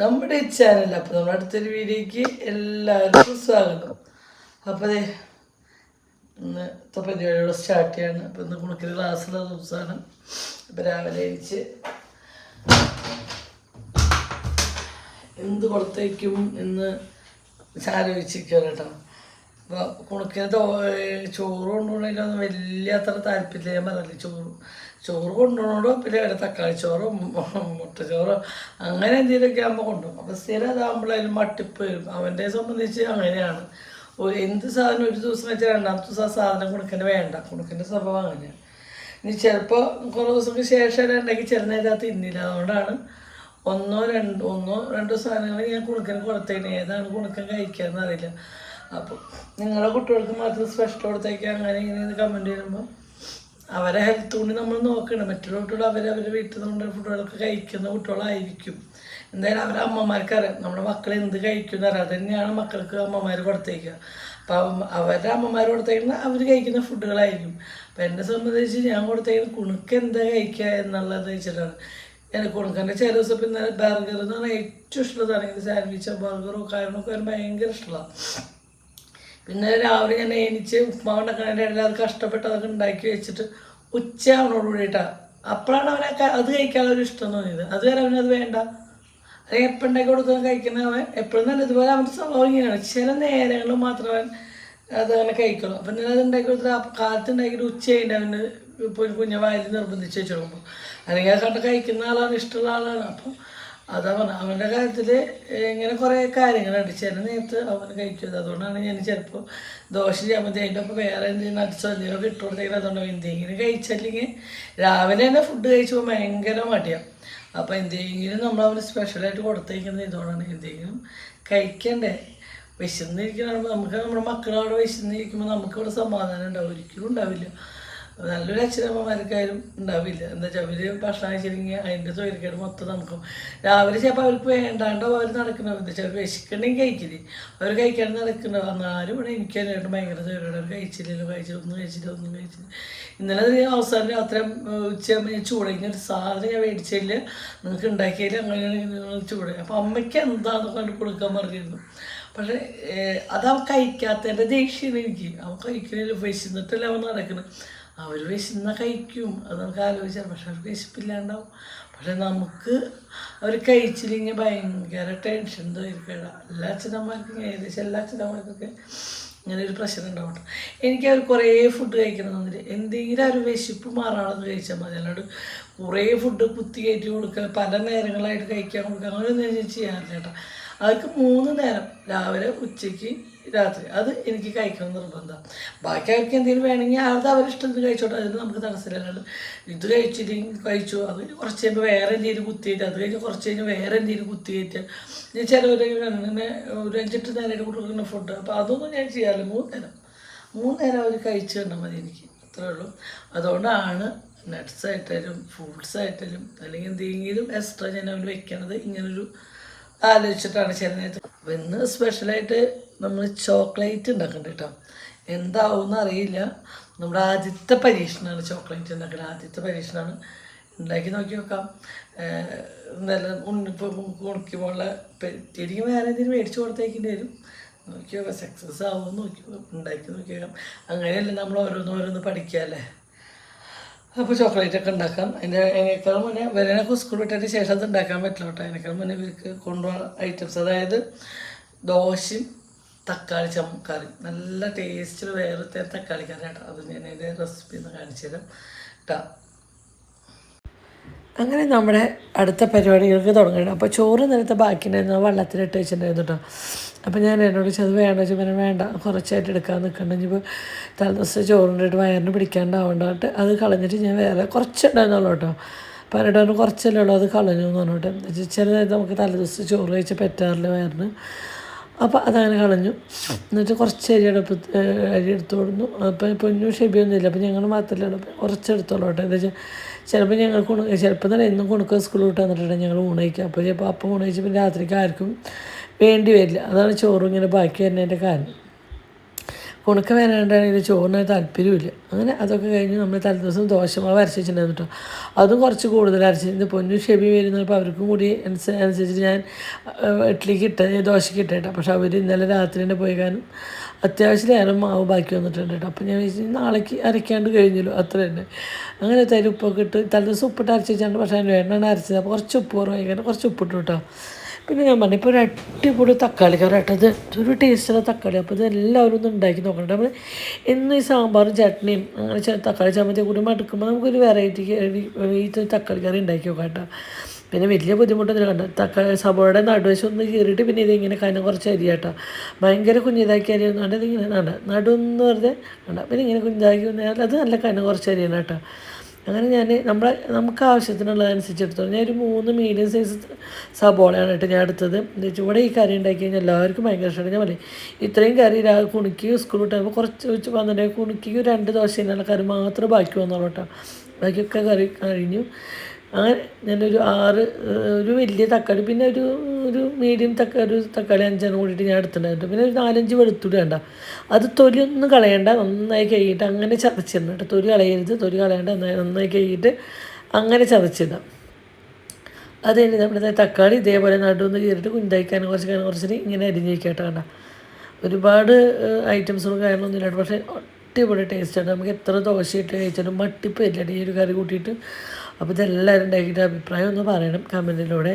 നമ്മുടെ ഈ ചാനൽ അപ്പോൾ നമ്മുടെ അടുത്തൊരു വീഡിയോക്ക് എല്ലാവർക്കും സ്വാഗതം. അപ്പോൾ ദേ ഇന്നത്തെ പരിപാടിയോടെ സ്റ്റാർട്ട് ചെയ്യാണ്. അപ്പോൾ ഇന്ന് കുണക്കിൽ ക്ലാസ്സുള്ള ദിവസമാണ്. അപ്പോൾ രാവിലെ അഴിച്ച് എന്ത് കൊടുത്തേക്കും എന്ന് ആലോചിച്ചിരിക്കുകയാണ് കേട്ടോ. കുണക്കിന് ചോറ് കൊണ്ടുപോകണതിലൊന്നും വലിയ അത്ര താല്പര്യം ഞാൻ പറഞ്ഞില്ല ചോറ് ചോറ് കൊണ്ടുപോകണോ പിന്നെ വല്ല തക്കാളി ചോറോ മുട്ടച്ചോറോ അങ്ങനെ എന്തെങ്കിലുമൊക്കെ ആകുമ്പോൾ കൊണ്ടുപോകും. അപ്പോൾ സ്ഥിരം അതാകുമ്പോൾ അതിന് മട്ടിപ്പ് വരും. അവന്റെ സംബന്ധിച്ച് അങ്ങനെയാണ്. എന്ത് സാധനം ഒരു ദിവസം വെച്ചാൽ രണ്ടാമത്തെ ദിവസം ആ സാധനം കുണക്കിന് വേണ്ട. കുണക്കിന്റെ സ്വഭാവം അങ്ങനെയാണ്. ഇനി ചിലപ്പോൾ കുറേ ദിവസങ്ങൾക്ക് ശേഷം ഉണ്ടെങ്കിൽ ചില നേരം അത് തിന്നില്ല. അതുകൊണ്ടാണ് ഒന്നോ രണ്ടോ ഒന്നോ രണ്ടോ സാധനങ്ങൾ ഞാൻ കുണുക്കന് കൊടുത്തേനെ. ഏതാണ് കുണുക്കൻ കഴിക്കുക അറിയില്ല. അപ്പോൾ നിങ്ങളുടെ കുട്ടികൾക്ക് മാത്രം സ്പെഷ്യൽ കൊടുത്തേക്ക് അങ്ങനെ ഇങ്ങനെ കമന്റ് ചെയ്യുമ്പോൾ അവരെ ഹെൽത്ത് കൊണ്ട് നമ്മൾ നോക്കണം. മറ്റുള്ള കുട്ടികൾ അവർ അവരുടെ വീട്ടിൽ നിന്ന് ഫുഡുകളൊക്കെ കഴിക്കുന്ന കുട്ടികളായിരിക്കും. എന്തായാലും അവരെ അമ്മമാർക്കറിയാം. നമ്മുടെ മക്കൾ എന്ത് കഴിക്കുന്ന അറിയാം. തന്നെയാണ് മക്കൾക്ക് അമ്മമാർ കൊടുത്തേക്കുക. അപ്പം അവരുടെ അമ്മമാർ കൊടുത്തേക്കുന്ന അവർ കഴിക്കുന്ന ഫുഡുകളായിരിക്കും അപ്പം എന്നെ സംബന്ധിച്ച് ഞാൻ കൊടുത്തേക്കുന്ന കുണുക്ക് എന്താ കഴിക്കുക എന്നുള്ളത് വെച്ചിട്ടാണ് ഞാൻ കുണുക്കന്റെ ചില ദിവസം പിന്നെ ബർഗർ എന്ന് പറഞ്ഞാൽ ഏറ്റവും ഇഷ്ടമുള്ളതാണ് സാൻഡ്വിച്ചോ ബർഗറോ കാര്യങ്ങളൊക്കെ ഭയങ്കര ഇഷ്ടമാണ്. പിന്നെ രാവിലെ ഞാൻ എണീച്ച് ഉപ്മാവ് ഉണ്ടാക്കണതിന്റെ ഇടയിൽ അത് കഷ്ടപ്പെട്ട് അതൊക്കെ ഉണ്ടാക്കി വെച്ചിട്ട് ഉച്ചയാവണോട് കൂടിയിട്ടാ. അപ്പോഴാണ് അവനെ അത് കഴിക്കാനൊരു ഇഷ്ടം തോന്നിയത്. അതുവരെ അവനത് വേണ്ട. അല്ലെങ്കിൽ എപ്പോൾ ഉണ്ടാക്കി കൊടുക്കാൻ കഴിക്കുന്ന അവൻ എപ്പോഴും നല്ല ഇതുപോലെ അവന്റെ സ്വഭാവം ഇങ്ങനെയാണ്. ചില നേരങ്ങളിൽ മാത്രം അവൻ അത് അങ്ങനെ കഴിക്കണം അപ്പം ഞാൻ അത് ഉണ്ടാക്കി കൊടുത്തിട്ട് കാലത്ത് ഉണ്ടാക്കിയിട്ട് ഉച്ച ഉച്ചയുണ്ട് അവന് ഇപ്പോൾ ഒരു കുഞ്ഞ വായിൽ നിർബന്ധിച്ച് വെച്ചു കൊടുക്കുമ്പോൾ അല്ലെങ്കിൽ അത് കണ്ട് കഴിക്കുന്ന ആളാണ് ഇഷ്ടമുള്ള ആളാണ്. അപ്പം അതാ പറഞ്ഞ അവന്റെ കാര്യത്തിൽ ഇങ്ങനെ കുറേ കാര്യങ്ങളുണ്ട്. ചില നേരത്ത് അവൻ കഴിക്കുന്നത് അതുകൊണ്ടാണ് ഞാൻ ചിലപ്പോൾ ദോശ ചമ്മന്തി അതിന്റെ ഒപ്പം വേറെ എന്തെങ്കിലും നട്സോ എന്തെങ്കിലുമൊക്കെ ഇട്ട് എന്തെങ്കിലും കഴിച്ചില്ലെങ്കിൽ രാവിലെ തന്നെ ഫുഡ് കഴിച്ചപ്പോൾ ഭയങ്കര മടിയാണ് അപ്പോൾ എന്തെങ്കിലും നമ്മൾ അവന് സ്പെഷ്യലായിട്ട് കൊടുത്തേക്കുന്നത് ഇതുകൊണ്ടാണ് എന്തെങ്കിലും കഴിക്കണ്ടേ. വിശന്നിരിക്കണമ്പോൾ നമുക്ക് നമ്മുടെ മക്കളവിടെ വിശന്നിരിക്കുമ്പോൾ നമുക്കിവിടെ സമാധാനം ഉണ്ടാവും. ഒരിക്കലും ഉണ്ടാവില്ല. നല്ലൊരു അച്ഛനമ്മമാർക്കാരും ഉണ്ടാവില്ല. എന്താ വെച്ചാൽ അവർ ഭക്ഷണം കഴിച്ചില്ലെങ്കിൽ അതിന്റെ തൊഴിൽക്കേട് മൊത്തം നമുക്ക്. രാവിലെ ചിലപ്പോൾ അവർക്ക് വേണ്ടാണ്ടോ അവർ നടക്കണോ എന്താ വെച്ചാൽ വിശക്കണമെങ്കിൽ കഴിക്കില്ല അവർ കഴിക്കാണ്ട് നടക്കണ്ടോ എന്നാലും ഇവിടെ എനിക്ക് തന്നെയായിട്ട് ഭയങ്കര തൊഴിലാണ് അവർ കഴിച്ചില്ലല്ലോ. കഴിച്ചില്ല. ഒന്നും കഴിച്ചില്ല. ഒന്നും കഴിച്ചില്ല. ഇന്നലെ അവസാനം രാത്രി ഉച്ചയാകുമ്പോൾ ചൂടങ്ങി ഒരു സാധനം ഞാൻ മേടിച്ചില്ല നിങ്ങൾക്ക് ഉണ്ടാക്കിയില്ല അങ്ങനെയാണ് ചൂട്. അപ്പോൾ അമ്മയ്ക്ക് എന്താണെന്ന് കണ്ട് കൊടുക്കാൻ പറഞ്ഞിരുന്നു. പക്ഷേ അത് അവൻ കഴിക്കാത്തതിന്റെ ദേഷ്യം എനിക്ക്. അവൻ കഴിക്കണില്ല. വിശന്നിട്ടല്ല അവൻ നടക്കുന്നത് അവർ വിശന്ന കഴിക്കും. അത് നമുക്ക് ആലോചിച്ചാൽ പക്ഷെ അവർക്ക് വിശപ്പില്ലാണ്ടാവും. പക്ഷെ നമുക്ക് അവർ കഴിച്ചില്ലെങ്കിൽ ഭയങ്കര ടെൻഷൻ ആയിരിക്കും. എല്ലാ അച്ഛനമ്മമാർക്കും ഏകദേശം എല്ലാ അച്ഛനമ്മമാർക്കൊക്കെ ഇങ്ങനെ ഒരു പ്രശ്നം ഉണ്ടാവട്ടെ എനിക്ക് അവർ കുറേ ഫുഡ് കഴിക്കണം എന്നില്ല എന്തെങ്കിലും ഒരു വിശപ്പ് മാറാണെന്ന് കഴിച്ചാൽ മതി. അല്ലാണ്ട് കുറേ ഫുഡ് കുത്തി കയറ്റി കൊടുക്കുക പല നേരങ്ങളായിട്ട് കഴിക്കാൻ കൊടുക്കുക അങ്ങനെയൊന്നും ചെയ്യാറില്ല കേട്ടോ. അവർക്ക് മൂന്ന് നേരം രാവിലെ ഉച്ചയ്ക്ക് രാത്രി. അത് എനിക്ക് കഴിക്കണം നിർബന്ധം. ബാക്കി അവർക്ക് എന്തെങ്കിലും വേണമെങ്കിൽ അത് അവരുടെ ഇഷ്ടത്തിന് കഴിച്ചോട്ടെ. അതിന് നമുക്ക് തടസ്സമില്ലാണ്ട് ഇത് കഴിച്ചില്ലെങ്കിൽ കഴിച്ചു? അത് കുറച്ച് കഴിയുമ്പോൾ വേറെ എന്തെങ്കിലും കുത്തിയിട്ട് അത് കഴിഞ്ഞ് കുറച്ച് കഴിഞ്ഞ് വേറെ എന്തെങ്കിലും കുത്തിയിട്ട് ഞാൻ ചിലവരെ അങ്ങനെ ഒരു അഞ്ചെട്ട് നേരം കൊടുക്കുന്ന ഫുഡ് അപ്പോൾ അതൊന്നും ഞാൻ ചെയ്യാറില്ല. മൂന്ന് നേരം. മൂന്ന് നേരം അവർ കഴിച്ചു കണ്ടാൽ മതി എനിക്ക്. അത്രേ ഉള്ളൂ. അതുകൊണ്ടാണ് നട്ട്സ് ആയിട്ടാലും ഫ്രൂട്ട്സ് ആയിട്ടാലും അല്ലെങ്കിൽ എന്തെങ്കിലും എക്സ്ട്രാ ഞാൻ അവർ വെക്കണത് ഇങ്ങനൊരു ആലോചിച്ചിട്ടാണ് ചെയ്യുന്നത്. അപ്പം അപ്പോൾ ഇന്ന് സ്പെഷ്യലായിട്ട് നമ്മൾ ചോക്ലേറ്റ് ഉണ്ടാക്കുന്നുണ്ട് കേട്ടോ. എന്താവും അറിയില്ല. നമ്മുടെ ആദ്യത്തെ പരീക്ഷണമാണ് ചോക്ലേറ്റ് ഉണ്ടാക്കുന്നത് ആദ്യത്തെ പരീക്ഷണമാണ് ഉണ്ടാക്കി നോക്കി നോക്കാം. നല്ല ഉണക്കി പോലുള്ള ശരിക്കും വേറെ എന്തെങ്കിലും മേടിച്ച് കൊടുത്തേക്കേണ്ടി വരും. നോക്കി നോക്കാം. സക്സസ് ആവുമെന്ന് നോക്കി ഉണ്ടാക്കി നോക്കി നോക്കാം. അങ്ങനെയല്ലേ നമ്മൾ ഓരോന്ന് ഓരോന്ന് പഠിക്കുക അപ്പോൾ ചോക്ലേറ്റ് ഒക്കെ ഉണ്ടാക്കാം. അതിന്റെ അതിനേക്കാളും മുന്നേ വരനൊക്കെ സ്കൂൾ വിട്ടതിന് ശേഷം അത് ഉണ്ടാക്കാൻ പറ്റില്ല കേട്ടോ. അതിനേക്കാളും മുന്നേ ഇവർക്ക് കൊണ്ടുപോകാൻ ഐറ്റംസ് അതായത് ദോശയും തക്കാളി ചമ്മക്കറി നല്ല ടേസ്റ്റിൽ വേറെ തക്കാളി കറി കേട്ടോ. അത് ഞാൻ അതിന്റെ റെസിപ്പി ഒന്ന് കാണിച്ചു തരാം കേട്ടോ അങ്ങനെ നമ്മുടെ അടുത്ത പരിപാടികൾക്ക് തുടങ്ങണം അപ്പോൾ ചോറ് നേരത്തെ ബാക്കി ഉണ്ടായിരുന്നു വെള്ളത്തിലിട്ട് വെച്ചിട്ടുണ്ടായിരുന്നു കേട്ടോ അപ്പോൾ ഞാൻ എന്നോട് ചോദിച്ചത് വേണ്ട വെച്ചാൽ വേണ്ട. കുറച്ചായിട്ട് എടുക്കാൻ നിൽക്കണ്ട. ഇപ്പോൾ തലേദിവസം ചോറിന്റെ വയറിന് പിടിക്കാണ്ടാവണ്ടായിട്ട് അത് കളഞ്ഞിട്ട് ഞാൻ വേറെ കുറച്ചുണ്ടായിരുന്നുള്ളൂ കേട്ടോ പറഞ്ഞിട്ട് പറഞ്ഞു കുറച്ചല്ലേ ഉള്ളൂ അത് കളഞ്ഞു എന്ന് പറഞ്ഞിട്ട്. ചില നേരത്തെ നമുക്ക് തലേദിവസം ചോറ് കഴിച്ച് പറ്റാറില്ല വയറിന്. അപ്പോൾ അതങ്ങനെ കളഞ്ഞു. എന്നിട്ട് കുറച്ച് അരി അടുപ്പ് അരി എടുത്തു കൊടുന്നു അപ്പം പൊന്നും ഷെബിയൊന്നും ഇല്ല അപ്പം ഞങ്ങൾ മാത്രമല്ല കുറച്ച് എടുത്തോളൂ കേട്ടോ എന്താ വെച്ചാൽ ചിലപ്പോൾ ഞങ്ങൾക്ക് ഉണ ചിലപ്പോൾ തന്നെ എന്നും കുണുക്ക സ്കൂളിൽ വിട്ട് വന്നിട്ടുണ്ടെങ്കിൽ ഞങ്ങൾ ഊണയിക്കുക അപ്പോൾ ചിലപ്പോൾ അപ്പം ഊണ് കഴിച്ചപ്പോൾ രാത്രിക്ക് ആർക്കും വേണ്ടി വരില്ല. അതാണ് ചോറും ഇങ്ങനെ ബാക്കി വരുന്നതിന്റെ കാരണം. കുണുക്ക വരാണ്ടാണെങ്കിൽ ചോറിന് താല്പര്യമില്ല അങ്ങനെ അതൊക്കെ കഴിഞ്ഞ് നമ്മൾ തലേദിവസം ദോശമാവ് അരച്ച് വെച്ചിട്ടുണ്ടായിരുന്നു കേട്ടോ അതും കുറച്ച് കൂടുതൽ അരച്ചിരുന്നു പൊന്നു ഷെബി വരുന്നപ്പോൾ അവർക്കും കൂടി അനുസ- അനുസരിച്ച് ഞാൻ ഇഡ്ലിക്ക് ഇട്ട ദോശയ്ക്ക് ഇട്ടേട്ടാ. പക്ഷെ അവർ ഇന്നലെ രാത്രി തന്നെ പോയി കാരണം അത്യാവശ്യം നേരം മാവ് ബാക്കി വന്നിട്ടുണ്ട് കേട്ടോ. അപ്പോൾ ഞാൻ വിചാരിച്ചു നാളേക്ക് അരയ്ക്കാണ്ട് കഴിഞ്ഞല്ലോ അത്ര തന്നെ. അങ്ങനെ തരി ഉപ്പൊക്കെ ഇട്ട് തലേദിവസം ഉപ്പിട്ട് അരച്ച് വെച്ചാണ്ട് പക്ഷേ അതിന് വേണ്ടാണ് അരച്ചത്. അപ്പോൾ കുറച്ച് ഉപ്പ് കുറവായി കാരണം കുറച്ച് ഉപ്പിട്ടു കേട്ടോ. പിന്നെ ഞാൻ പറഞ്ഞു ഇപ്പോൾ ഒരു അടിപൊളി തക്കാളി കറി കേട്ടോ. ഇത് ഒരു ടേസ്റ്റുള്ള തക്കാളി. അപ്പോൾ ഇത് എല്ലാവരും ഒന്ന് ഉണ്ടാക്കി നോക്കണം നമ്മൾ എന്നും ഈ സാമ്പാറും ചട്നിയും അങ്ങനെ തക്കാളി ചമ്മന്തി കൂടി മടുക്കുമ്പോൾ നമുക്കൊരു വെറൈറ്റി ഈ തക്കാളി കറി ഉണ്ടാക്കി നോക്കാം കേട്ടോ. പിന്നെ വലിയ ബുദ്ധിമുട്ടൊന്നും കണ്ട തക്കാളി സബോളയുടെ നടുവശം ഒന്ന് കീറിയിട്ട് പിന്നെ ഇതിങ്ങനെ കനം കുറച്ച് അരിയാട്ടോ. ഭയങ്കര കുഞ്ഞിതാക്കി അരി ഒന്നും കണ്ടത് ഇങ്ങനെ കണ്ട നടുവെന്ന് വെറുതെ കണ്ട പിന്നെ ഇങ്ങനെ കുഞ്ഞിതാക്കി വന്നാൽ അത് നല്ല കനം കുറച്ച് അരിയാണ് കേട്ടോ. അങ്ങനെ ഞാൻ നമ്മളെ നമുക്ക് ആവശ്യത്തിനുള്ളതനുസരിച്ച് എടുത്തോളൂ ഞാൻ ഒരു മൂന്ന് മീഡിയം സൈസ് സബോളയാണ് കേട്ടോ ഞാൻ എടുത്തത്. ഇവിടെ ഈ കറി ഉണ്ടാക്കി കഴിഞ്ഞാൽ എല്ലാവർക്കും ഭയങ്കര ഇഷ്ടമാണ്. ഞാൻ പറയും ഇത്രയും കറി രാവിലെ കുണുക്കി സ്കൂൾ വിട്ടപ്പോൾ കുറച്ച് വെച്ച് വന്നിട്ടുണ്ടെങ്കിൽ കുണുക്കി രണ്ട് ദോശ കറി മാത്രമേ ബാക്കി വന്നോളൂ കേട്ടോ. ബാക്കിയൊക്കെ കറി കഴിഞ്ഞു. അങ്ങനെ ഞാനൊരു ആറ് ഒരു വലിയ തക്കാളി പിന്നെ ഒരു ഒരു മീഡിയം തക്കാളി ഒരു തക്കാളി അഞ്ചെണ്ണം കൂടിയിട്ട് ഞാൻ എടുത്തിട്ടുണ്ടായിരുന്നു. പിന്നെ ഒരു നാലഞ്ച് വെളുത്തുള്ളി വേണ്ട. അത് തൊലി ഒന്നും കളയണ്ട നന്നായി കഴുകിയിട്ട് അങ്ങനെ ചതച്ചിടണം കേട്ടോ. തൊലി കളയരുത് തൊലി കളയണ്ട നന്നായി കഴുകിയിട്ട് അങ്ങനെ ചതച്ചിടാം. അത് കഴിഞ്ഞ് നമ്മുടെ തക്കാളി ഇതേപോലെ നടുവെന്ന് കയറിയിട്ട് കുഞ്ഞായിക്കാനും കുറച്ച് കാനം കുറച്ചിട്ട് ഇങ്ങനെ അരിഞ്ഞ് വേണ്ട ഒരുപാട് ഐറ്റംസും കാര്യങ്ങളൊന്നും ഇല്ലാണ്ട് പക്ഷേ അടിപൊളി ടേസ്റ്റാണ് നമുക്ക് എത്ര ദോശ ഇട്ട് കഴിച്ചാലും മട്ടിപ്പ് ഇല്ല ഈ ഒരു കറി കൂട്ടിയിട്ട് അപ്പോൾ ഇതെല്ലാവരും ഉണ്ടാക്കിയിട്ട് അഭിപ്രായം ഒന്ന് പറയണം കമന്റിലൂടെ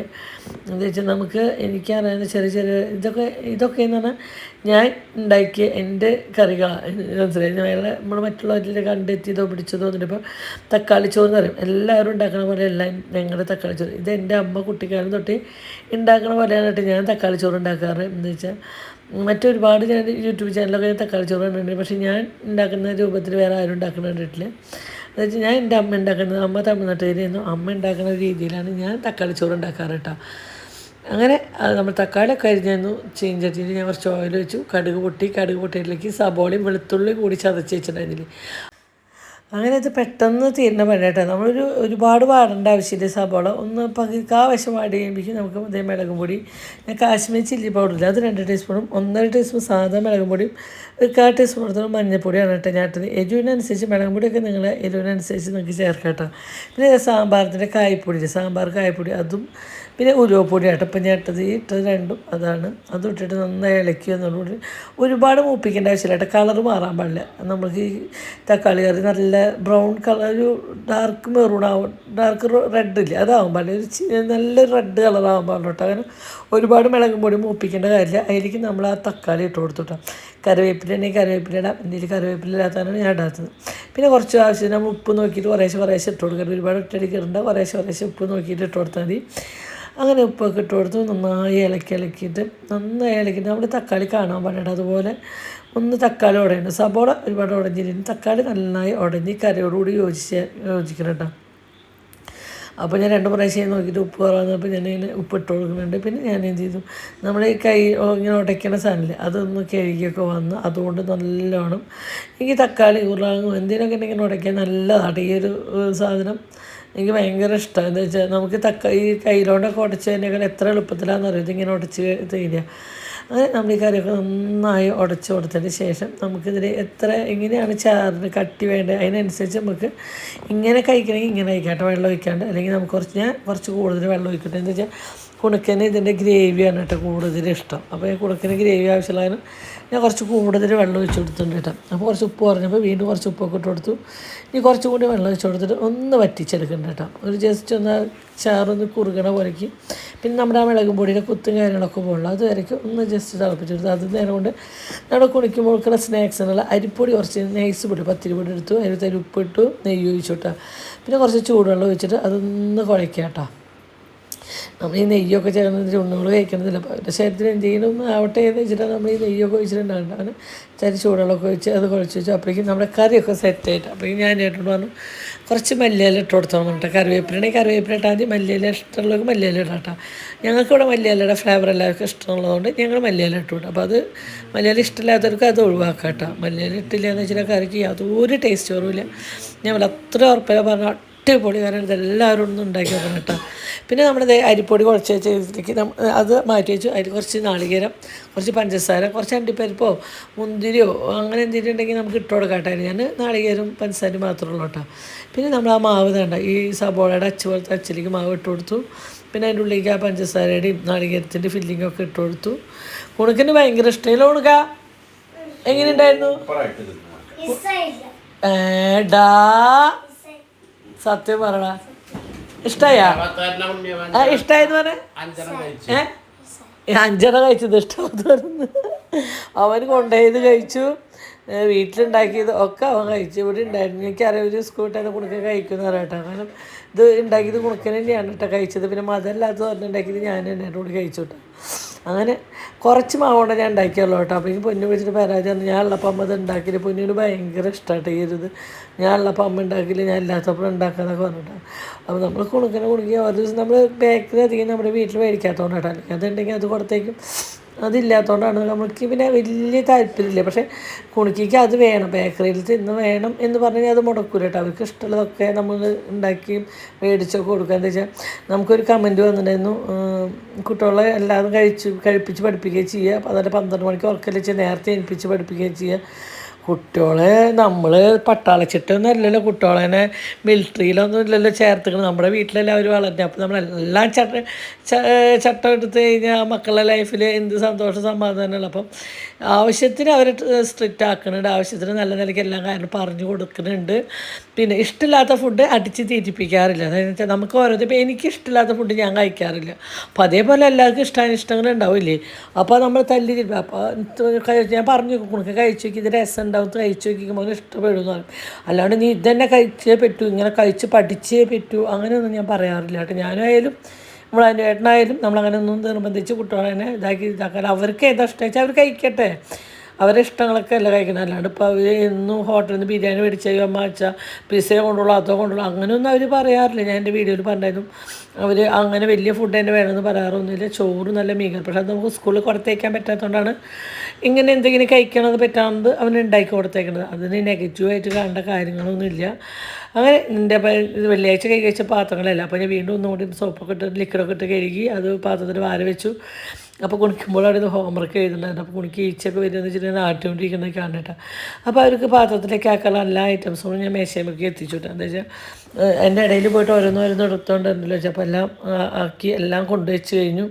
എന്താ വെച്ചാൽ നമുക്ക് എനിക്കറിയാവുന്ന ചെറിയ ചെറിയ ഇതൊക്കെ ഇതൊക്കെ എന്ന് പറഞ്ഞാൽ ഞാൻ ഉണ്ടാക്കിയ എന്റെ കറികളാണ് മനസ്സിലായി? ഞാൻ നമ്മൾ മറ്റുള്ളവരിൽ കണ്ടെത്തിയതോ പിടിച്ചതോ എന്നിട്ട് ഇപ്പോൾ തക്കാളി ചോറ് എന്ന് പറയും. എല്ലാവരും ഉണ്ടാക്കണ പോലെ എല്ലാം ഞങ്ങളുടെ തക്കാളി ചോറ്. ഇത് എന്റെ അമ്മ കുട്ടിക്കാലം തൊട്ട് ഉണ്ടാക്കണ പോലെയാണ് കേട്ടോ ഞാൻ തക്കാളി ചോറ് ഉണ്ടാക്കാറ്. എന്ന് വെച്ചാൽ മറ്റൊരുപാട് ഞാൻ യൂട്യൂബ് ചാനലൊക്കെ തക്കാളി ചോറ് കണ്ടിട്ടുണ്ട്. പക്ഷേ ഞാൻ ഉണ്ടാക്കുന്ന രൂപത്തിൽ വേറെ ആരും ഉണ്ടാക്കുന്ന കണ്ടിട്ടില്ല. എന്ന് വെച്ചാൽ ഞാൻ എന്റെ അമ്മ ഉണ്ടാക്കുന്നത് അമ്മ തമിഴ്നാട്ടുകാരിയായിരുന്നു. അമ്മ ഉണ്ടാക്കുന്ന രീതിയിലാണ് ഞാൻ തക്കാളി ചോറ് ഉണ്ടാക്കാറ് കേട്ടോ അങ്ങനെ നമ്മൾ തക്കാളിയൊക്കെ ചേഞ്ച് ചീഞ്ചട്ടിയിൽ ഞാൻ കുറച്ച് ഓയിൽ വെച്ചു. കടുക് പൊട്ടി കടുക് പൊട്ടിയിട്ടിലേക്ക് സബോളയും വെളുത്തുള്ളിയും കൂടി ചതച്ച് വെച്ചിട്ടുണ്ടായിരുന്നില്ല. അങ്ങനെ ഇത് പെട്ടെന്ന് തീരുന്ന പണി കേട്ടോ നമ്മളൊരു ഒരുപാട് പാടേണ്ട ആവശ്യമില്ല സബോള. ഒന്ന് പകുതിക്കാ വശം വാടി കഴിയുമ്പോഴേക്കും നമുക്ക് ഇതേ മുളകും പൊടി ഞാൻ കാശ്മീർ ചില്ലി പൗഡറില്ല അത് രണ്ട് ടീസ്പൂണും ഒന്നര ടീസ്പൂൺ സാധാ മുളകും പൊടിയും ഒരു കാ ടീസ്പൂൺ എടുത്തോളം മഞ്ഞൾപ്പൊടിയാണ് കേട്ടോ ഞാൻ ഇട്ടത് എരിവിനനുസരിച്ച് മുളകും പൊടിയൊക്കെ നിങ്ങൾ എരിവിനനുസരിച്ച് നിങ്ങൾക്ക് ചേർക്കാം കേട്ടോ. പിന്നെ സാമ്പാറിന്റെ കായ്പൊടി സാമ്പാർ കായ്പൊടി അതും പിന്നെ ഉരുവപ്പൊടി അടപ്പഞ്ഞാട്ടത് ഇട്ടത് രണ്ടും അതാണ്. അതും ഇട്ടിട്ട് നന്നായി ഇളക്കി എന്നുള്ളത് ഒരുപാട് മൂപ്പിക്കേണ്ട ആവശ്യമില്ല കളർ മാറാൻ പാടില്ല. നമുക്ക് ഈ തക്കാളി കറി നല്ല ബ്രൗൺ കളർ ഒരു ഡാർക്ക് മെറൂൺ ആവും ഡാർക്ക് റെഡ് ഇല്ല? അതാവും പാടില്ല. ഒരു നല്ല റെഡ് കളർ പാടില്ല കേട്ടോ. അങ്ങനെ ഒരുപാട് മുളകും പൊടി മൂപ്പിക്കേണ്ട കാര്യമില്ല. അതിലേക്ക് നമ്മൾ ആ തക്കാളി ഇട്ട് കൊടുത്തുട്ടോ കറിവേപ്പില ഉണ്ടെങ്കിൽ കറിവേപ്പില ഇടാം. എന്തെങ്കിലും കറിവേപ്പില ഇല്ലാത്തതാണ് ഞാൻ ഇടാത്തത്. പിന്നെ കുറച്ച് ആവശ്യത്തിന് നമ്മൾ ഉപ്പ് നോക്കിയിട്ട് കുറേശ്ശെ കുറേശ്ശെ ഇട്ട് കൊടുക്കണം ഒരുപാട് ഒറ്റയടിക്കിടണ്ട കുറേശ്ശെ കുറേശ്ശെ ഉപ്പ് നോക്കിയിട്ട് ഇട്ട് കൊടുത്താൽ മതി. അങ്ങനെ ഉപ്പൊക്കെ ഇട്ട് കൊടുത്ത് നന്നായി ഇലക്കി ഇളക്കിയിട്ട് നന്നായി ഇലക്കിയിട്ട് നമ്മൾ തക്കാളി കാണാൻ പാടില്ല. അതുപോലെ ഒന്ന് തക്കാളി ഉടയുണ്ട്. സബോള ഒരുപാട് ഉടഞ്ഞിരുന്നു തക്കാളി നന്നായി ഉടഞ്ഞ് കറിയോടുകൂടി യോജിച്ച് യോജിക്കണം കേട്ടോ അപ്പോൾ ഞാൻ രണ്ട് പ്രാവശ്യം നോക്കിയിട്ട് ഉപ്പ് കുറവാന്നപ്പോൾ ഞാൻ ഇങ്ങനെ ഉപ്പ് ഇട്ട് കൊടുക്കുന്നുണ്ട്. പിന്നെ ഞാൻ എന്ത് ചെയ്തു? നമ്മൾ ഈ കൈ ഇങ്ങനെ ഉടയ്ക്കണ സാധനമില്ലേ അതൊന്ന് കഴുകിയൊക്കെ വന്ന് അതുകൊണ്ട് നല്ലോണം എനിക്ക് തക്കാളി ഉരുളാങ്ങും എന്തെങ്കിലുമൊക്കെ ഇങ്ങനെ ഉടയ്ക്കാൻ നല്ലതാണ് ഈ ഒരു സാധനം. എനിക്ക് ഭയങ്കര ഇഷ്ടമാണ് എന്താ വെച്ചാൽ നമുക്ക് തക്ക ഈ കയ്യിലോണ്ടൊക്കെ കഴിഞ്ഞാൽ എത്ര എളുപ്പത്തിലാണെന്ന് അറിയാം? ഇതിങ്ങനെ ഉടച്ച് തീരുക അങ്ങനെ നമ്മൾ ഈ കറിയൊക്കെ നന്നായി ഉടച്ച് കൊടുത്തതിന് ശേഷം നമുക്കിതിൽ എത്ര എങ്ങനെയാണ് ചാറിന് കട്ടി വേണ്ടത് അതിനനുസരിച്ച് നമുക്ക് ഇങ്ങനെ കഴിക്കണമെങ്കിൽ ഇങ്ങനെ കഴിക്കാട്ടെ. വെള്ളം ഒഴിക്കാണ്ട്. അല്ലെങ്കിൽ നമുക്ക് കുറച്ച് ഞാൻ കുറച്ച് കൂടുതൽ വെള്ളം ഒഴിക്കട്ടെ. എന്ന് വെച്ചാൽ കുണക്കന് ഇതിന്റെ ഗ്രേവിയാണ് കേട്ടോ കൂടുതൽ ഇഷ്ടം. അപ്പോൾ ഈ കുണക്കിന് ഗ്രേവി ആവശ്യമുള്ളതിന് ഞാൻ കുറച്ച് കൂടുതൽ വെള്ളം ഒഴിച്ച് കൊടുത്തിട്ടുണ്ട് കേട്ടോ. അപ്പോൾ കുറച്ച് ഉപ്പ് കുറഞ്ഞപ്പോൾ വീണ്ടും കുറച്ച് ഉപ്പൊക്കെ ഇട്ട് കൊടുത്തു. ഇനി കുറച്ചും കൂടി വെള്ളം ഒഴിച്ച് കൊടുത്തിട്ട് ഒന്ന് വറ്റിച്ചെടുക്കുന്നുണ്ട് കേട്ടോ. ഒരു ജസ്റ്റ് ഒന്ന് ചാറൊന്ന് കുറുകണ പോലേക്ക്. പിന്നെ നമ്മുടെ ആ മുളകും പൊടിയുടെ കുത്തും കാര്യങ്ങളൊക്കെ പോകുള്ളൂ അത് വരയ്ക്കും ഒന്ന് ജസ്റ്റ് തിളപ്പിച്ചെടുത്തു അത് നേരം കൊണ്ട് നമ്മുടെ സ്നാക്സ് ആണ്. അരിപ്പൊടി കുറച്ച് നൈസ് പൊടി പത്തിരി പൊടി എടുത്തു. അതിൽ തരി ഉപ്പിട്ടു നെയ്യ് ഒഴിച്ചു പിന്നെ കുറച്ച് ചൂടുവെള്ളം ഒഴിച്ചിട്ട് അതൊന്ന് കുഴയ്ക്കാം കേട്ടോ. നമ്മൾ ഈ നെയ്യൊക്കെ ചേർന്ന് ചുണ്ണുകൾ കഴിക്കണതില്ല അപ്പോൾ അവരുടെ ശരീരത്തിന് എന്തെങ്കിലും ആവട്ടെ എന്ന് വെച്ചിട്ടാണ് നമ്മൾ ഈ നെയ്യൊക്കെ ഒഴിച്ചിട്ടുണ്ടാകുന്നത്. അങ്ങനെ ചരി ചൂടുകളൊക്കെ ഒഴിച്ച് അത് കുഴച്ച് വെച്ചു അപ്പോഴേക്കും നമ്മുടെ കറിയൊക്കെ സെറ്റായിട്ട് അപ്പോഴേക്കും ഞാൻ ഏറ്റവും പറഞ്ഞു കുറച്ച് മല്ലിയില ഇട്ട് കൊടുത്തോളം പറഞ്ഞിട്ട് കറിവേപ്പിലാണെങ്കിൽ കറിവേപ്പില ഇട്ടാൽ മതി. മല്ലിയില ഇഷ്ടമുള്ളവർക്ക് മല്ലിയില ഇടാം കേട്ടോ. ഞങ്ങൾക്കിവിടെ മല്ലിയിലയുടെ ഫ്ലേവർ എല്ലാവർക്കും ഇഷ്ടമുള്ളതുകൊണ്ട് ഞങ്ങൾ മല്ലിയില ഇട്ടു അപ്പോൾ അത് മല്ലിയില ഇഷ്ടമില്ലാത്തവർക്ക് അത് ഒഴിവാക്കാം കേട്ടോ. മല്ലിയില ഇട്ടില്ല എന്ന് വെച്ചാൽ കറിക്ക് യാതൊരു ടേസ്റ്റ് കുറവില്ല ഞാൻ അത്ര ഉറപ്പില്ല പറഞ്ഞ അടിപൊളി കാരണം ഇതെല്ലാവരും ഒന്ന് ഉണ്ടാക്കി നോക്കണം കേട്ടോ. പിന്നെ നമ്മുടെ ദേ അരിപ്പൊടി കുറച്ച് വെച്ചതിലേക്ക് നമ്മ അത് മാറ്റി വെച്ചു. അതിൽ കുറച്ച് നാളികേരം കുറച്ച് പഞ്ചസാര കുറച്ച് അണ്ടിപ്പരിപ്പോ മുന്തിരിയോ അങ്ങനെ എന്തെങ്കിലും ഉണ്ടെങ്കിൽ നമുക്ക് ഇട്ട് കൊടുക്കാം കേട്ടോ. ഞാൻ നാളികേരം പഞ്ചസാര മാത്രമേ ഉള്ളൂ കേട്ടോ. പിന്നെ നമ്മൾ ആ മാവ് തേണ്ട ഈ സബോളയുടെ അച്ചു പോലത്തെ അച്ചിലേക്ക് മാവ് ഇട്ട് കൊടുത്തു. പിന്നെ അതിന്റെ ഉള്ളിലേക്ക് ആ പഞ്ചസാരയുടെയും നാളികേരത്തിന്റെ ഫില്ലിങ്ങും ഒക്കെ ഇട്ട് കൊടുത്തു. കുണുക്കിന് ഭയങ്കര ഇഷ്ടമില്ല കുണുക്ക എങ്ങനെയുണ്ടായിരുന്നു ഏടാ സത്യം പറയണ. ഇഷ്ടായാ? ആ ഇഷ്ടായെന്ന് പറഞ്ഞ? ഏ? അഞ്ചെണ്ണ കഴിച്ചത് ഇഷ്ടമായിരുന്നു അവൻ കൊണ്ടുപോയത് കഴിച്ചു. വീട്ടിലുണ്ടാക്കിയത് ഒക്കെ അവൻ കഴിച്ചു. ഇവിടെ ഉണ്ടായിരുന്നു. എനിക്കറിയാം ഒരു സ്കൂട്ടാണ് കുണുക്ക കഴിക്കുന്ന പറയട്ടെ കാരണം ഇത് ഉണ്ടാക്കിയത് കുണുക്കൻ തന്നെയാണ് കേട്ടോ കഴിച്ചത്. പിന്നെ മതല്ലാത്ത പറഞ്ഞുണ്ടാക്കിയത് ഞാൻ തന്നെ കൂടി കഴിച്ചു കേട്ടോ. അങ്ങനെ കുറച്ച് മാവോടെ ഞാൻ ഉണ്ടാക്കിയുള്ളൂ കേട്ടോ. അപ്പോൾ എനിക്ക് പൊന്നു വിളിച്ചിട്ട് പരാതി പറഞ്ഞു ഞാൻ ഉള്ളപ്പോൾ അമ്മ ഉണ്ടാക്കിയില്ല. പൊന്നിന് ഭയങ്കര ഇഷ്ടമായിട്ട് ഈ ഒരു ഞാൻ ഉള്ളപ്പോൾ അമ്മ ഉണ്ടാക്കില്ല ഞാൻ ഇല്ലാത്തപ്പോൾ ഉണ്ടാക്കാന്നൊക്കെ പറഞ്ഞിട്ടാണ് അപ്പോൾ നമ്മൾ കുണുക്കിനെ കുണുക്കി ഓരോ ദിവസം നമ്മൾ ബേക്കറി അധികം നമ്മുടെ വീട്ടിൽ മേടിക്കാത്തതുകൊണ്ടാണ് അല്ലെങ്കിൽ അതുണ്ടെങ്കിൽ അത് കൊടുത്തേക്കും. അതില്ലാത്തതുകൊണ്ടാണ് നമ്മൾക്ക് പിന്നെ വലിയ താല്പര്യമില്ല. പക്ഷേ കുണുക്കിക്ക് അത് വേണം. ബേക്കറിയിൽ തിന്ന് വേണം എന്ന് പറഞ്ഞാൽ അത് മുടക്കൂല കേട്ടോ. അവർക്ക് ഇഷ്ടമുള്ളതൊക്കെ നമ്മൾ ഉണ്ടാക്കി മേടിച്ചൊക്കെ കൊടുക്കുക. എന്താ വെച്ചാൽ നമുക്കൊരു കമന്റ് വന്നിട്ടുണ്ടായിരുന്നു. കുട്ടികളെ എല്ലാവരും കഴിച്ച് കഴിപ്പിച്ച് പഠിപ്പിക്കുകയും ചെയ്യുക. അതുപോലെ പന്ത്രണ്ട് മണിക്ക് ഉറക്കല്ലേ നേരത്തെ എണിപ്പിച്ച് പഠിപ്പിക്കുകയും ചെയ്യുക. കുട്ടികളെ നമ്മൾ പട്ടാളച്ചിട്ടൊന്നും അല്ലല്ലോ കുട്ടികളെ മിലിറ്ററിയിലൊന്നും ഇല്ലല്ലോ ചേർത്തുക്കണം നമ്മുടെ വീട്ടിലെല്ലാം അവർ വളർന്നത് അപ്പോൾ നമ്മളെല്ലാം ചട്ട ചട്ടം എടുത്തു കഴിഞ്ഞാൽ മക്കളുടെ ലൈഫിൽ എന്ത് സന്തോഷം സമാധാനമുള്ള അപ്പം ആവശ്യത്തിന് അവർ സ്ട്രിക്റ്റ് ആക്കുന്നുണ്ട് ആവശ്യത്തിന് നല്ല നിലയ്ക്ക് എല്ലാം കാര്യം പറഞ്ഞു കൊടുക്കുന്നുണ്ട് പിന്നെ ഇഷ്ടമില്ലാത്ത ഫുഡ് അടിച്ച് തീറ്റിപ്പിക്കാറില്ല. അതായത് വെച്ചാൽ നമുക്ക് ഓരോ ഇപ്പോൾ എനിക്ക് ഇഷ്ടമില്ലാത്ത ഫുഡ് ഞാൻ കഴിക്കാറില്ല. അപ്പം അതേപോലെ എല്ലാവർക്കും ഇഷ്ടാനിഷ്ടങ്ങൾ ഉണ്ടാവില്ലേ അപ്പോൾ നമ്മൾ തല്ലി അപ്പോൾ ഞാൻ പറഞ്ഞു കുണക്ക് കഴിച്ചു ഇത് രസം ഉണ്ടാവും. കഴിച്ച് നോക്കിക്കുമ്പോൾ ഇഷ്ടപ്പെടും അല്ലാണ്ട് നീ ഇതന്നെ കഴിച്ചേ പറ്റൂ ഇങ്ങനെ കഴിച്ച് പഠിച്ചേ പറ്റൂ അങ്ങനെയൊന്നും ഞാൻ പറയാറില്ല കേട്ടോ. ഞാനായാലും നമ്മളതിന്റെ ഏട്ടനായാലും നമ്മളങ്ങനെ ഒന്നും നിർബന്ധിച്ച് കുട്ടികളെ ഇതാക്കി ഇതാക്കാൻ അവർക്ക് ഏതാ ഇഷ്ടം വെച്ചാൽ അവർ കഴിക്കട്ടെ. അവരെ ഇഷ്ടങ്ങളൊക്കെ അല്ല കഴിക്കണം അല്ലാണ്ട് ഇപ്പോൾ അവർ എന്നും ഹോട്ടലിൽ നിന്ന് ബിരിയാണി മേടിച്ചാൽ അമ്മ വെച്ചാൽ പിസ്സ കൊണ്ടുള്ളൂ അതോ കൊണ്ടുള്ളൂ അങ്ങനെയൊന്നും അവർ പറയാറില്ല. ഞാൻ എന്റെ വീഡിയോയിൽ പറഞ്ഞാലും അവർ അങ്ങനെ വലിയ ഫുഡ് തന്നെ വേണമെന്ന് പറയാറൊന്നുമില്ല. ചോറ് നല്ല മീൻ പക്ഷെ അത് നമുക്ക് സ്കൂളിൽ കൊടുത്തേക്കാൻ പറ്റാത്തതുകൊണ്ടാണ് ഇങ്ങനെ എന്തെങ്കിലും കഴിക്കണത് പറ്റാവുന്നത് അവന് ഉണ്ടാക്കി കൊടുത്തേക്കണത്. അതിന് നെഗറ്റീവായിട്ട് കാണേണ്ട കാര്യങ്ങളൊന്നുമില്ല. അങ്ങനെ എന്റെ വെള്ളിയാഴ്ച കൈ കഴിച്ച പാത്രങ്ങളല്ല. അപ്പോൾ ഞാൻ വീണ്ടും ഒന്നുകൂടി സോപ്പൊക്കെ ഇട്ട് ലിക്വിഡൊക്കെ ഇട്ട് കഴുകി അത് പാത്രത്തിൽ വാര വെച്ചു. അപ്പോൾ കുണിക്കുമ്പോൾ അവിടെ നിന്ന് ഹോംവർക്ക് എഴുതുന്നത് അപ്പോൾ കുണിക്ക് ഈച്ചയൊക്കെ വരുമെന്ന് വെച്ചിട്ടുണ്ടെങ്കിൽ ആട്ടുകൊണ്ടിരിക്കുന്നത് കാണട്ടോ അപ്പോൾ അവർക്ക് പാത്രത്തിലേക്ക് ആക്കാനുള്ള എല്ലാ ഐറ്റംസും ഞാൻ മേശയമൊക്കെ എത്തിച്ചു എന്താ വെച്ചാൽ എന്റെ ഇടയിൽ പോയിട്ട് ഓരോന്ന് ഓരോന്ന് എടുത്തോണ്ടല്ലോ വെച്ചാൽ അപ്പോൾ എല്ലാം ആക്കി എല്ലാം കൊണ്ടുവച്ച് കഴിഞ്ഞു.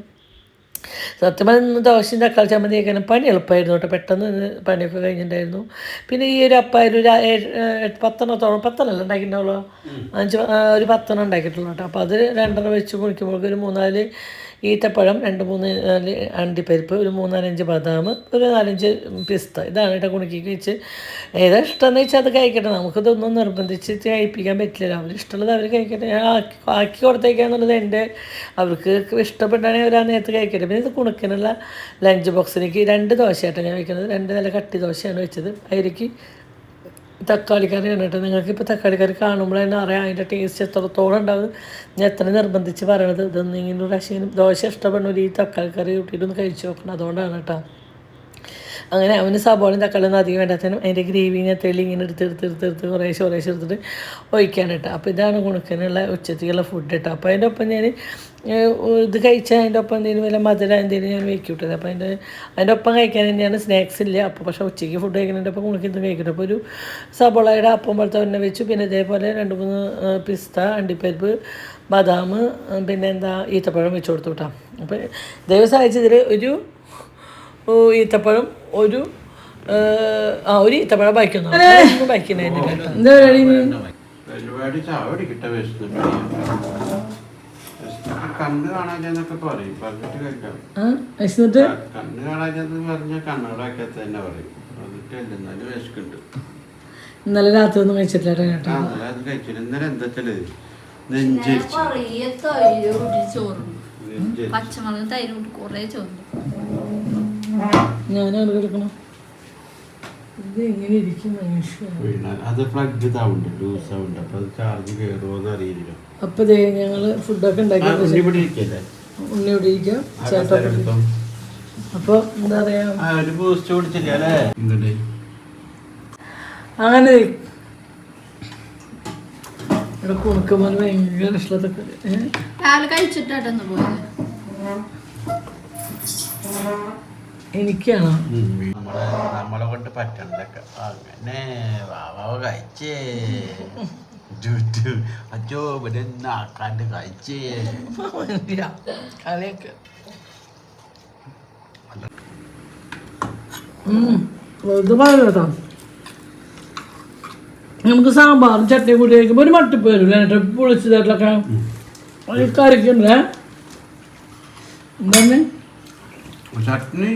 സത്യം പറഞ്ഞ ദോശയും തക്കാളി ചമ്മന്തി കഴിക്കാനും പണി എളുപ്പമായിരുന്നു കേട്ടോ. പെട്ടെന്ന് ഇന്ന് പണിയൊക്കെ കഴിഞ്ഞിട്ടുണ്ടായിരുന്നു. പിന്നെ ഈ ഒരു അപ്പായാലും ഒരു പത്തെണ്ണത്തോളം പത്തെണ്ണല്ല ഉണ്ടാക്കിയിട്ടുള്ളൂ അഞ്ച് ഒരു പത്തെണ്ണം ഉണ്ടാക്കിയിട്ടുള്ളൂ കേട്ടോ. അപ്പോൾ അത് രണ്ടെണ്ണം വെച്ച് കുളിക്കുമ്പോഴേക്കും ഒരു മൂന്നാൽ ഈത്തപ്പഴം രണ്ട് മൂന്ന് നാല് അണ്ടിപ്പരിപ്പ് ഒരു മൂന്നാലഞ്ച് ബദാം ഒരു നാലഞ്ച് പിസ്ത. ഇതാണ് കേട്ടോ കുണുക്കി വെച്ച്. ഏതാ ഇഷ്ടമെന്ന് വെച്ചാൽ അത് കഴിക്കട്ടെ. നമുക്കിതൊന്നും നിർബന്ധിച്ച് കഴിപ്പിക്കാൻ പറ്റില്ല അവർ ഇഷ്ടമുള്ളത് അവർ കഴിക്കട്ടെ. ഞാൻ ആക്കി ആക്കി കൊടുത്തേക്കാന്നുള്ളത് എന്റെ അവർക്ക് ഇഷ്ടപ്പെട്ടാണെങ്കിൽ അവർ ആ നേരത്ത് കഴിക്കട്ടെ. പിന്നെ ഇത് കുണുക്കിനുള്ള ലഞ്ച് ബോക്സിലേക്ക് രണ്ട് ദോശയായിട്ടാണ് ഞാൻ വെക്കുന്നത്. രണ്ട് നല്ല കട്ടി ദോശയാണ് വെച്ചത്. അതിലേക്ക് തക്കാളി കറി കണ്ടിട്ട് നിങ്ങൾക്ക് ഇപ്പോൾ തക്കാളി കറി കാണുമ്പോൾ തന്നെ അറിയാം അതിന്റെ ടേസ്റ്റ് എത്രത്തോളം ഉണ്ടാവും. ഞാൻ എത്ര നിർബന്ധിച്ച് പറയണത്? ഇതൊന്നും ഇങ്ങനെ ഒരു പ്രാവശ്യം ദോശ ഇഷ്ടപ്പെടുന്നവർ ഈ തക്കാളി കറി കൂട്ടിയിട്ടൊന്ന് കഴിച്ച് നോക്കണം. അതുകൊണ്ടാണ് കേട്ടോ. അങ്ങനെ അവന് സബോളയും തക്കാളിയൊന്നും അധികം വേണ്ടാത്തതിനും അതിന്റെ ഗ്രേവി ഞാൻ തെളി ഇങ്ങനെ എടുത്ത് എടുത്ത് എടുത്ത് എടുത്ത് കുറേശ്ശെ കുറേശ്ശെ എടുത്തിട്ട് ഒഴിക്കാൻ കേട്ടോ അപ്പോൾ ഇതാണ് കുണുക്കനുള്ള ഉച്ചത്തേക്കുള്ള ഫുഡ് കേട്ടോ അപ്പോൾ അതിന്റെ ഒപ്പം ഞാൻ ഇത് കഴിച്ചാൽ അതിന്റെ ഒപ്പം എന്തെങ്കിലും വല്ല മധുരം എന്തെങ്കിലും ഞാൻ വെക്കൂട്ടത് അപ്പോൾ അതിന്റെ അതിന്റെ ഒപ്പം കഴിക്കാൻ തന്നെയാണ് സ്നാക്സ് ഇല്ല. അപ്പോൾ പക്ഷേ ഉച്ചയ്ക്ക് ഫുഡ് കഴിക്കുന്നതിന്റെ ഒപ്പം കുണുക്കി ഇത് കഴിക്കട്ടെ അപ്പോൾ ഒരു സബോളയുടെ അപ്പം പോലത്തെ ഒന്നെ വെച്ചു. പിന്നെ ഇതേപോലെ രണ്ട് മൂന്ന് പിസ്ത അണ്ടിപ്പരിപ്പ് ബദാം പിന്നെ എന്താ ഈത്തപ്പഴം വെച്ച് കൊടുത്തു കേട്ടോ. അപ്പോൾ ദൈവം സഹായിച്ചതിൽ ഒരു ഈത്തപ്പഴം ഒരു ആ ഒരു ഈത്തപ്പഴം വായിക്കുന്നു പരിപാടി ചാവടി കിട്ട വിശന്നിട്ട് കണ്ണ് കാണാഞ്ഞെന്നൊക്കെ പറയും. പറഞ്ഞിട്ട് കേൾക്കാം. ആ വിശന്നിട്ട് കണ്ണ് കാണാഞ്ഞെന്ന് പറഞ്ഞാൽ കണ്ണുകളൊക്കെ തന്നെ പറയും. എന്നിട്ട് എന്നാലും വിശക്കുണ്ട് ഇന്നലെ രാത്രി ഒന്നും കഴിച്ചിട്ടില്ല കേട്ടോ. ഇന്നലെ അത് കഴിച്ചില്ല. ഇന്നലെ എന്താ വെച്ചാൽ നെഞ്ചരിച്ചു. കൊറേ തൈര് പച്ചമുളക് കുറേ ചോറുണ്ട് ഞാനാണ് കിടക്കണം ഇത് എങ്ങനെ ഇരിക്കും മനുഷ്യ? അത് പ്ലഗ് ഇതാവുണ്ട് ലൂസ് ആവുണ്ട്. അപ്പൊ അത് ചാർജ് കയറുമോ എന്ന് അറിയില്ല അപ്പൊ ദേ ഞങ്ങൾ ഫുഡൊക്കെ ഉണ്ടാക്കി ഉണ്ണി ഇവിടെ ഇരിക്കാം. എടുത്തോ. അപ്പൊ എന്താ പറയാ? ഒരു ബൂസ്റ്റ് കുടിച്ചില്ല അങ്ങനെ ഇവിടെ കുണുക്കുമ്പോൾ ഭയങ്കര ഇഷ്ടത്തൊക്കെ രാവിലെ കഴിച്ചിട്ടാട്ടൊന്ന് പോയത്. എനിക്കാണോ. നമ്മളെ നമ്മളെ കൊണ്ട് പറ്റണ്ടൊക്കെ. അങ്ങനെ വാവാവ കഴിച്ചേ. അച്ഛോ ഇവിടെ ആക്കാണ്ട് കഴിച്ചേ. കളിയൊക്കെ. വെറുതെ നമുക്ക് സാമ്പാറും ചട്ടി കൂടി കഴിക്കുമ്പോൾ ഒരു മട്ടിപ്പ് വരും എന്നിട്ട് പൊളിച്ചതായിട്ടൊക്കെ. കറിക്കുണ്ടേ എന്താണ്? ചട്നി.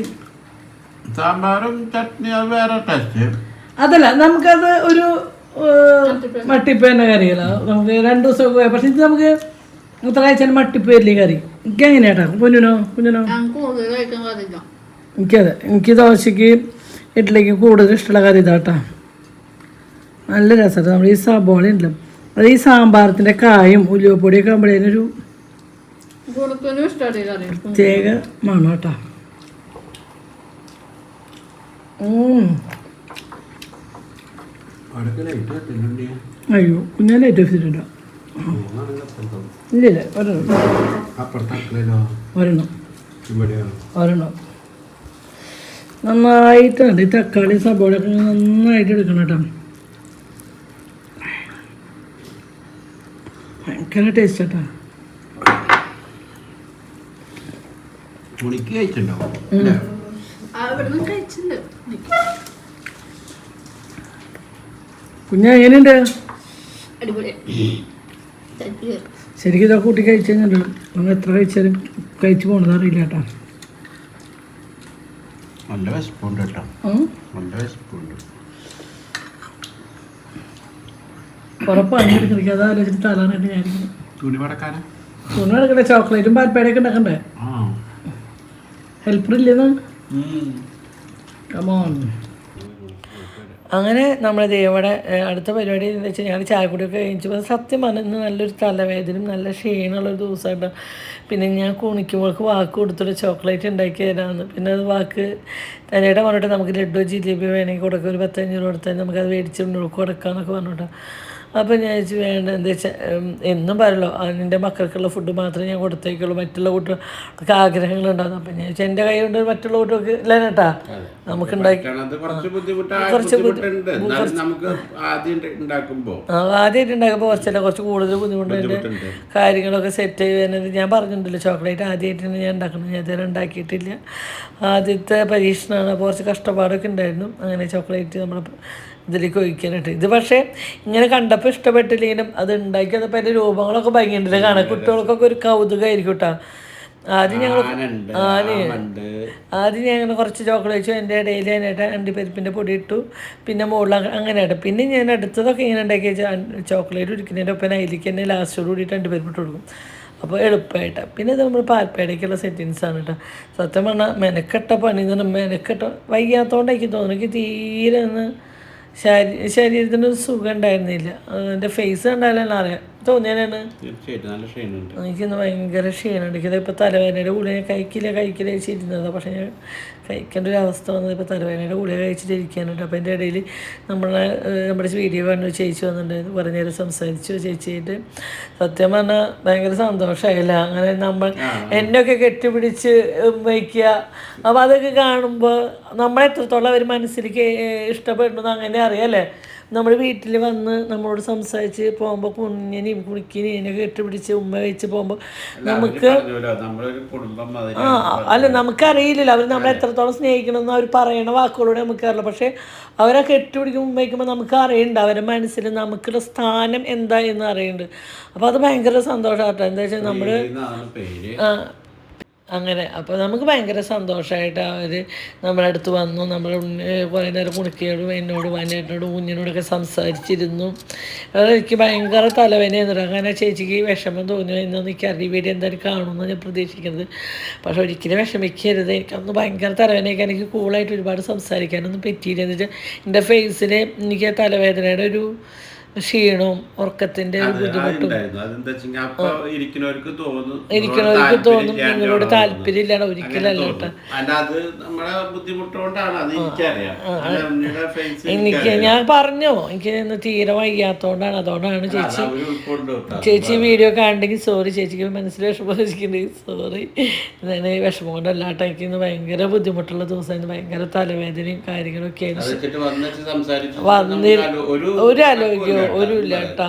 സാമ്പാറും ചട്നി അത് വേറെ ടേസ്റ്റ് അതല്ല നമുക്കത് ഒരു മട്ടിപ്പേന്റെ മട്ടിപ്പ് തന്നെ കറിയല്ല. നമുക്ക് രണ്ട് ദിവസം പോയാൽ പക്ഷെ ഇത് നമുക്ക് ഇത്ര കഴിച്ചാൽ മട്ടിപ്പ് വരില്ലേ കറി. എനിക്ക് എങ്ങനെയാട്ടാ? കുഞ്ഞിനോ കുഞ്ഞിനോ? എനിക്കതെ എനിക്ക് ദോശയ്ക്ക് ഇഡ്ഡലിക്ക് കൂടുതൽ ഇഷ്ടമുള്ള കറി ഇതാട്ടാ. നല്ല രസമാണ് നമ്മൾ ഈ സബോള ഉണ്ടല്ലോ അത് ഈ സാമ്പാറത്തിന്റെ കായും ഉലുവപ്പൊടിയൊക്കെ ആകുമ്പോഴേനൊരു പ്രത്യേക മണം കേട്ടോ അയ്യോ കുഞ്ഞാലെ ഏറ്റവും വെച്ചിട്ടുണ്ടോ ഇല്ല ഇല്ല ഒരെണ്ണം. അപ്പുറത്തോ ഒരെണ്ണം. ഇവിടെയോ? ഒരെണ്ണം. നന്നായിട്ടുണ്ട് ഈ തക്കാളി സബോളയൊക്കെ നന്നായിട്ട് എടുക്കണം കേട്ടോ. ഭയങ്കര ടേസ്റ്റ് കേട്ടോ ഉണിക്ക് കഴിച്ചിട്ടുണ്ടാവും കുഞ്ഞാ എങ്ങനെയുണ്ട്? ശരിക്കും ഇതൊക്കെ കൂട്ടി കഴിച്ചു കഴിഞ്ഞാൽ നമ്മൾ എത്ര കഴിച്ചാലും കഴിച്ചു പോകണത് അറിയില്ല കേട്ടോ. നല്ല വിശപ്പുണ്ട് കേട്ടോ. നല്ല വിശപ്പുണ്ട്. അത് ആലോചിച്ചിട്ട് തലാനായിട്ട് ഞാൻ തുണി തുണി ചോക്ലേറ്റും ഉണ്ടാക്കണ്ടേ? ഹെൽപ്പർ ഇല്ലെന്ന്? കമോൺ അങ്ങനെ നമ്മൾ ഏഹ്, അടുത്ത പരിപാടി എന്ന് വെച്ചാൽ ഞങ്ങൾ ചായക്കുടിയൊക്കെ കഴിച്ചപ്പോൾ സത്യം പറഞ്ഞു നല്ലൊരു തലവേദനയും നല്ല ക്ഷീണമുള്ള ക്ഷീണമുള്ളൊരു ദിവസമായിട്ട് പിന്നെ ഞാൻ കുണിക്കുമ്പോൾക്ക് വാക്ക് കൊടുത്തിട്ട് ചോക്ലേറ്റ് ഉണ്ടാക്കി തരാമെന്ന് പിന്നെ അത് വാക്ക് തന്നേടെ പറഞ്ഞിട്ട് നമുക്ക് ലഡ്ഡു ജിലേബി വേണമെങ്കിൽ കൊടുക്കുക ഒരു പത്തഞ്ഞൂറ് കൊടുത്താൽ നമുക്കത് മേടിച്ച് മേടിച്ചിട്ട് കൊടുക്കാമെന്നൊക്കെ പറഞ്ഞിട്ട്. അപ്പോൾ ഞാൻ ചോദിച്ചു വേണ്ട എന്താ വെച്ചാൽ എന്നും പറയല്ലോ എന്റെ മക്കൾക്കുള്ള ഫുഡ് മാത്രമേ ഞാൻ കൊടുത്തേക്കുള്ളൂ മറ്റുള്ള കുട്ടികൾക്ക് ആഗ്രഹങ്ങളുണ്ടാകും അപ്പം ഞാൻ ചോദിച്ചാൽ എന്റെ കൈ കൊണ്ട് മറ്റുള്ള കുട്ടികൾക്ക് ഇല്ല കേട്ടാ. നമുക്ക് ഉണ്ടാക്കി കുറച്ച് ആദ്യമായിട്ട് ഉണ്ടാക്കുമ്പോൾ കുറച്ചല്ല കുറച്ച് കൂടുതൽ ബുദ്ധിമുട്ടുണ്ട്. ബുദ്ധിമുട്ടുണ്ട്. കാര്യങ്ങളൊക്കെ സെറ്റ് ചെയ്യുന്നത് ഞാൻ പറഞ്ഞിട്ടുണ്ടല്ലോ ചോക്ലേറ്റ് ആദ്യമായിട്ടാണ് ഞാൻ ഉണ്ടാക്കുന്നത് ഞാൻ ഇതുവരെ ഉണ്ടാക്കിയിട്ടില്ല ആദ്യത്തെ പരീക്ഷണമാണ് അപ്പോൾ കുറച്ച് കഷ്ടപ്പാടൊക്കെ ഉണ്ടായിരുന്നു അങ്ങനെ ചോക്ലേറ്റ് നമ്മൾ ഇതിലേക്ക് ഒഴിക്കാനായിട്ട്. ഇത് പക്ഷേ ഇങ്ങനെ കണ്ടപ്പോൾ ഇഷ്ടപ്പെട്ടില്ലെങ്കിലും അത് ഉണ്ടാക്കി വന്നപ്പോൾ അതിന്റെ രൂപങ്ങളൊക്കെ ഭംഗിയുണ്ടല്ലോ കാണാൻ. കുട്ടികൾക്കൊക്കെ ഒരു കൗതുകമായിരിക്കും കേട്ടോ. ആദ്യം ഞങ്ങൾ ആദ്യം ഞാൻ അങ്ങനെ കുറച്ച് ചോക്ലേറ്റ് വെച്ചു എന്റെ ഇടയിൽ അതിനായിട്ട് അണ്ടിപ്പരിപ്പിന്റെ പൊടി ഇട്ടു പിന്നെ മുകളിൽ അങ്ങ- അങ്ങനെ ഇടും പിന്നെ ഞാൻ അടുത്തതൊക്കെ ഇങ്ങനെ ഉണ്ടാക്കി വെച്ചാൽ ചോക്ലേറ്റ് ഒരിക്കുന്നതിന്റെ ഒപ്പം അതിലേക്ക് തന്നെ ലാസ്റ്റോട് കൂടിയിട്ട് അണ്ടിപ്പരിപ്പ് ഇട്ട് കൊടുക്കും. അപ്പോൾ എളുപ്പമായിട്ട്. പിന്നെ ഇത് നമ്മൾ പാൽപ്പേടയ്ക്കുള്ള സെറ്റിങ്സ് ആണ് കേട്ടോ. സത്യം പറഞ്ഞാൽ മെനക്കെട്ട പണി എന്ന് പറഞ്ഞാൽ മെനക്കെട്ട വൈകാത്തോണ്ട് എനിക്ക് തോന്നുന്നു. എനിക്ക് തീരെ ഒന്ന് ശരീ ശരീരത്തിന് ഒരു സുഖം ഉണ്ടായിരുന്നില്ല. എന്റെ ഫേസ് കണ്ടാലാണ് അറിയാം. തോന്നിയാലാണ്? തീർച്ചയായിട്ടും നല്ല ക്ഷീണമുണ്ട്. എനിക്കിന്ന് ഭയങ്കര ക്ഷീണമുണ്ട്. എനിക്കിത് ഇപ്പോൾ തലവേദനയുടെ ഗുളിക കഴിക്കില്ല കഴിക്കില്ല വെച്ചിരുന്നത് പക്ഷേ ഞാൻ കഴിക്കേണ്ട ഒരു അവസ്ഥ വന്നത് ഇപ്പോൾ തലവേദനയുടെ ഗുളിക കഴിച്ചിട്ട് ഇരിക്കാനുണ്ട്. അപ്പോൾ അതിന്റെ ഇടയിൽ നമ്മളെ നമ്മുടെ വീഡിയോ കണ്ടു ചേച്ചി വന്നിട്ടുണ്ടായിരുന്നു. കുറേ നേരം സംസാരിച്ചു. ചേച്ചിയായിട്ട് സത്യം പറഞ്ഞാൽ ഭയങ്കര സന്തോഷമായില്ല അങ്ങനെ നമ്മൾ എന്നെയൊക്കെ കെട്ടിപ്പിടിച്ച് വയ്ക്കുക. അപ്പോൾ അതൊക്കെ കാണുമ്പോൾ നമ്മളെത്രത്തോളം അവർ മനസ്സിലേക്ക് ഇഷ്ടപ്പെടുന്നത് അങ്ങനെ അറിയാമല്ലേ നമ്മൾ വീട്ടിൽ വന്ന് നമ്മളോട് സംസാരിച്ച് പോകുമ്പോൾ കുഞ്ഞിനെയും കുണിക്കിനെയും ഇതിനൊക്കെ കെട്ടിപ്പിടിച്ച് ഉമ്മ വെച്ച് പോകുമ്പോൾ നമുക്ക് ആ അല്ല നമുക്കറിയില്ലല്ലോ. അവർ നമ്മളെ എത്രത്തോളം സ്നേഹിക്കണമെന്ന് അവർ പറയണ വാക്കുകളോട് നമുക്കറിയില്ല. പക്ഷേ അവരെ കെട്ടിപ്പിടിക്കുമ്പോൾ ഉമ്മ വയ്ക്കുമ്പോൾ നമുക്ക് അറിയണ്ട. അവരുടെ മനസ്സിൽ നമുക്കുള്ള സ്ഥാനം എന്താ എന്ന് അറിയണ്ട്. അപ്പോൾ അത് ഭയങ്കര സന്തോഷമാട്ടോ എന്താ വെച്ചാൽ നമ്മൾ ആ, അങ്ങനെ. അപ്പോൾ നമുക്ക് ഭയങ്കര സന്തോഷമായിട്ട് അവർ നമ്മുടെ അടുത്ത് വന്നു. നമ്മൾ കുറേ നേരം കുണിക്കയോടും എന്നോട് വനേട്ടനോടും കുഞ്ഞിനോടൊക്കെ സംസാരിച്ചിരുന്നു. എനിക്ക് ഭയങ്കര തലവേദനയായിരുന്നു. അങ്ങനെ ചേച്ചിക്ക് വിഷമം തോന്നി എന്നൊന്നും എനിക്ക് അറിയ വീഡിയോ എന്തായാലും കാണുമെന്ന് ഞാൻ പ്രതീക്ഷിക്കുന്നത്. പക്ഷേ ഒരിക്കലും വിഷമിക്കരുത്. എനിക്കന്ന് ഭയങ്കര തലവേദനയൊക്കെ എനിക്ക് കൂളായിട്ട് ഒരുപാട് സംസാരിക്കാനൊന്നും പറ്റിയില്ല. എന്ന് വെച്ചാൽ എന്റെ ഫേസിൽ എനിക്ക് തലവേദനയുടെ ഒരു ക്ഷീണവും ഉറക്കത്തിന്റെ ഒരു ബുദ്ധിമുട്ടും. ഇരിക്കുന്നവർക്ക് തോന്നും നിങ്ങളോട് താല്പര്യം ഒരിക്കലല്ല എനിക്ക് ഞാൻ പറഞ്ഞോ? എനിക്ക് ഇന്ന് തീരെ വയ്യാത്തോണ്ടാണ്. അതുകൊണ്ടാണ് അത് ചേച്ചി. ചേച്ചി വീഡിയോ കാണണ്ടെങ്കിൽ സോറി ചേച്ചിക്ക് മനസ്സിൽ വിഷമം വെച്ചിട്ടുണ്ടെങ്കിൽ സോറി ഞാൻ വിഷമം കൊണ്ടല്ല കേട്ടോ എനിക്ക് ഇന്ന് ഭയങ്കര ബുദ്ധിമുട്ടുള്ള ദിവസമായിരുന്നു. ഭയങ്കര തലവേദനയും കാര്യങ്ങളൊക്കെ ആയിരുന്നു. വെച്ചിട്ട് വന്നിട്ട് സംസാരിച്ചു വന്നി ഒരു ആലോചിക്കോ ഒരു ഇല്ല കേട്ടോ